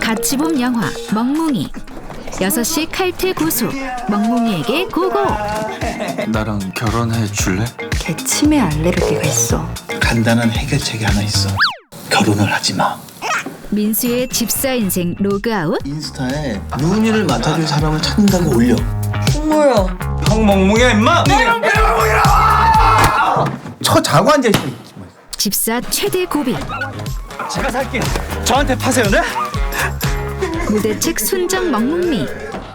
같이 본 영화 멍뭉이 6시 칼퇴 고수 멍뭉이에게 고고 나랑 결혼해 줄래? 걔 치매 알레르기가 있어. 간단한 해결책이 하나 있어. 결혼을 하지 마. 민수의 집사 인생 로그아웃 인스타에 루니를 맡아줄 사람을 찾는다고 올려. 형 멍멍이야 임마! 쳐 자고 앉아 있어. 집사 최대 고비 제가 살게 저한테 파세요 네? 무대책 순정 멍뭉미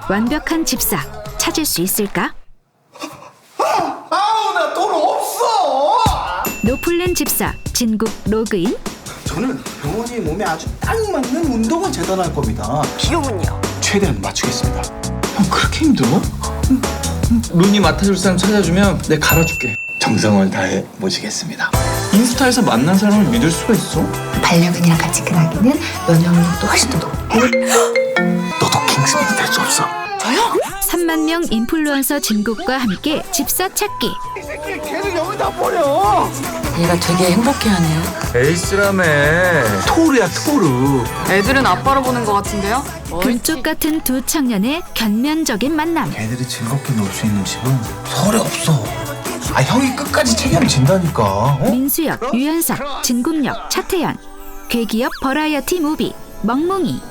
완벽한 집사 찾을 수 있을까? 아우 나 돈 없어. 노플랜 집사 진국 로그인 저는 병원이 몸에 아주 딱 맞는 운동을 재단할 겁니다. 비용은요? 최대한 맞추겠습니다. 형 그렇게 힘들어? 루니 맡아줄 사람 찾아주면 내가 갈아줄게 정성을 다해 모시겠습니다. 인스타에서 만난 사람을 믿을 수가 있어? 반려견이랑 같이 근하기는 면역력도 훨씬 더 높고 너도 킹스맨이 될 수 없어. 3만 명 인플루언서 진국과 함께 집사 찾기 걔를 여기다 버려. 얘가 되게 행복해하네요. 에이스라며 토르야 토르 애들은 아빠로 보는 것 같은데요? 금쪽 같은 두 청년의 견면적인 만남 걔들이 즐겁게 놀 수 있는 집은 서울에 없어. 아 형이 끝까지 책임진다니까. 어? 민수역 유연석 진국역 차태현 괴기업 버라이어티 무비 멍뭉이